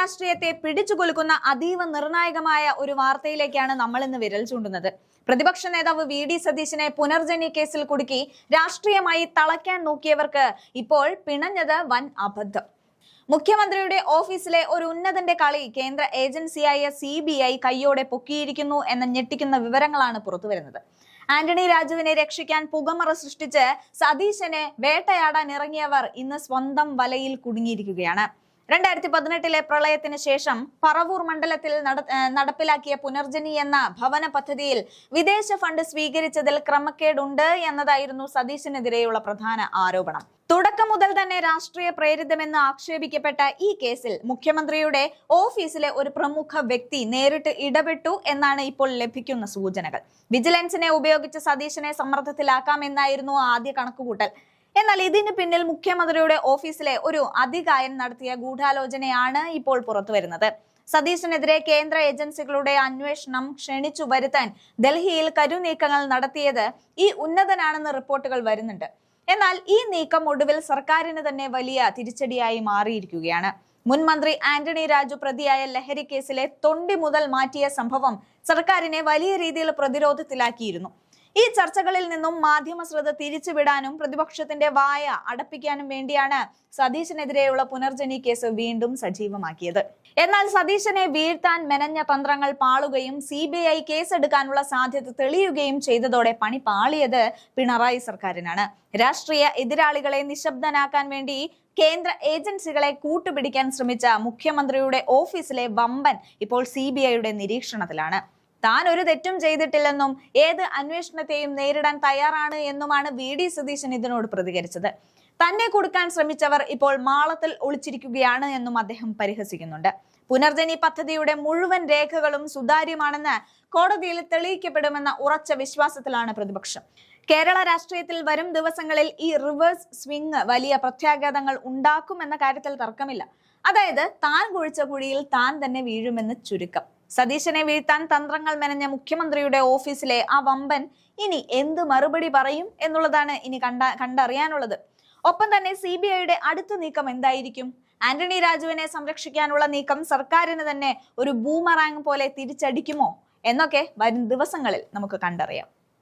രാഷ്ട്രീയത്തെ പിടിച്ചുകൊലുക്കുന്ന അതീവ നിർണായകമായ ഒരു വാർത്തയിലേക്കാണ് നമ്മൾ ഇന്ന് വിരൽ ചൂണ്ടുന്നത്. പ്രതിപക്ഷ നേതാവ് വി ഡി സതീശനെ പുനർജനി കേസിൽ കുടുക്കി രാഷ്ട്രീയമായി തളയ്ക്കാൻ നോക്കിയവർക്ക് ഇപ്പോൾ പിണഞ്ഞത് വൻ അബദ്ധം. മുഖ്യമന്ത്രിയുടെ ഓഫീസിലെ ഒരു ഉന്നതന്റെ കളി കേന്ദ്ര ഏജൻസിയായ സി ബി ഐ കൈയോടെ പൊക്കിയിരിക്കുന്നു എന്ന ഞെട്ടിക്കുന്ന വിവരങ്ങളാണ് പുറത്തുവരുന്നത്. ആന്റണി രാജുവിനെ രക്ഷിക്കാൻ പുകമറ സൃഷ്ടിച്ച് സതീശനെ വേട്ടയാടാൻ ഇറങ്ങിയവർ ഇന്ന് സ്വന്തം വലയിൽ കുടുങ്ങിയിരിക്കുകയാണ്. രണ്ടായിരത്തി പതിനെട്ടിലെ പ്രളയത്തിന് ശേഷം പറവൂർ മണ്ഡലത്തിൽ നടപ്പിലാക്കിയ പുനർജനി എന്ന ഭവന പദ്ധതിയിൽ വിദേശ ഫണ്ട് സ്വീകരിച്ചതിൽ ക്രമക്കേടുണ്ട് എന്നതായിരുന്നു സതീശിനെതിരെയുള്ള പ്രധാന ആരോപണം. തുടക്കം മുതൽ തന്നെ രാഷ്ട്രീയ പ്രേരിതമെന്ന് ആക്ഷേപിക്കപ്പെട്ട ഈ കേസിൽ മുഖ്യമന്ത്രിയുടെ ഓഫീസിലെ ഒരു പ്രമുഖ വ്യക്തി നേരിട്ട് ഇടപെട്ടു എന്നാണ് ഇപ്പോൾ ലഭിക്കുന്ന സൂചനകൾ. വിജിലൻസിനെ ഉപയോഗിച്ച് സതീശനെ സമ്മർദ്ദത്തിലാക്കാമെന്നായിരുന്നു ആദ്യ കണക്കുകൂട്ടൽ. എന്നാൽ ഇതിന് പിന്നിൽ മുഖ്യമന്ത്രിയുടെ ഓഫീസിലെ ഒരു അധികായൻ നടത്തിയ ഗൂഢാലോചനയാണ് ഇപ്പോൾ പുറത്തു വരുന്നത്. സതീശനെതിരെ കേന്ദ്ര ഏജൻസികളുടെ അന്വേഷണം ക്ഷണിച്ചു വരുത്താൻ ഡൽഹിയിൽ കരുനീക്കങ്ങൾ നടത്തിയത് ഈ ഉന്നതനാണെന്ന് റിപ്പോർട്ടുകൾ വരുന്നുണ്ട്. എന്നാൽ ഈ നീക്കം ഒടുവിൽ സർക്കാരിന് തന്നെ വലിയ തിരിച്ചടിയായി മാറിയിരിക്കുകയാണ്. മുൻ മന്ത്രി ആന്റണി രാജു പ്രതിയായ ലഹരി കേസിലെ തൊണ്ടി മുതൽ മാറ്റിയ സംഭവം സർക്കാരിനെ വലിയ രീതിയിൽ പ്രതിരോധത്തിലാക്കിയിരുന്നു. ഈ ചർച്ചകളിൽ നിന്നും മാധ്യമ ശ്രദ്ധ തിരിച്ചുവിടാനും പ്രതിപക്ഷത്തിന്റെ വായ അടപ്പിക്കാനും വേണ്ടിയാണ് സതീശനെതിരെയുള്ള പുനർജനി കേസ് വീണ്ടും സജീവമാക്കിയത്. എന്നാൽ സതീശനെ വീഴ്ത്താൻ മെനഞ്ഞ തന്ത്രങ്ങൾ പാളുകയും സി ബി ഐ കേസെടുക്കാനുള്ള സാധ്യത തെളിയുകയും ചെയ്തതോടെ പണി പാളിയത് പിണറായി സർക്കാരിനാണ്. രാഷ്ട്രീയ എതിരാളികളെ നിശബ്ദനാക്കാൻ വേണ്ടി കേന്ദ്ര ഏജൻസികളെ കൂട്ടുപിടിക്കാൻ ശ്രമിച്ച മുഖ്യമന്ത്രിയുടെ ഓഫീസിലെ വമ്പൻ ഇപ്പോൾ സി നിരീക്ഷണത്തിലാണ്. താൻ ഒരു തെറ്റും ചെയ്തിട്ടില്ലെന്നും ഏത് അന്വേഷണത്തെയും നേരിടാൻ തയ്യാറാണ് എന്നുമാണ് വി ഡി സതീശൻ ഇതിനോട് പ്രതികരിച്ചത്. തന്നെ കൊടുക്കാൻ ശ്രമിച്ചവർ ഇപ്പോൾ മാളത്തിൽ ഒളിച്ചിരിക്കുകയാണ് എന്നും അദ്ദേഹം പരിഹസിക്കുന്നുണ്ട്. പുനർജനി പദ്ധതിയുടെ മുഴുവൻ രേഖകളും സുതാര്യമാണെന്ന് കോടതിയിൽ തെളിയിക്കപ്പെടുമെന്ന ഉറച്ച വിശ്വാസത്തിലാണ് പ്രതിപക്ഷം. കേരള രാഷ്ട്രീയത്തിൽ വരും ദിവസങ്ങളിൽ ഈ റിവേഴ്സ് സ്വിംഗ് വലിയ പ്രത്യാഘാതങ്ങൾ ഉണ്ടാക്കുമെന്ന കാര്യത്തിൽ തർക്കമില്ല. അതായത് താൻ കുഴിച്ച കുഴിയിൽ താൻ തന്നെ വീഴുമെന്ന് ചുരുക്കം. സതീശനെ വീഴ്ത്താൻ തന്ത്രങ്ങൾ മെനഞ്ഞ മുഖ്യമന്ത്രിയുടെ ഓഫീസിലെ ആ വമ്പൻ ഇനി എന്ത് മറുപടി പറയും എന്നുള്ളതാണ് ഇനി കണ്ട കണ്ടറിയാനുള്ളത്. ഒപ്പം തന്നെ സി ബി ഐയുടെ അടുത്ത നീക്കം എന്തായിരിക്കും? ആന്റണി രാജുവിനെ സംരക്ഷിക്കാനുള്ള നീക്കം സർക്കാരിന് തന്നെ ഒരു ബൂമറാങ് പോലെ തിരിച്ചടിക്കുമോ? എന്നൊക്കെ വരും ദിവസങ്ങളിൽ നമുക്ക് കണ്ടറിയാം.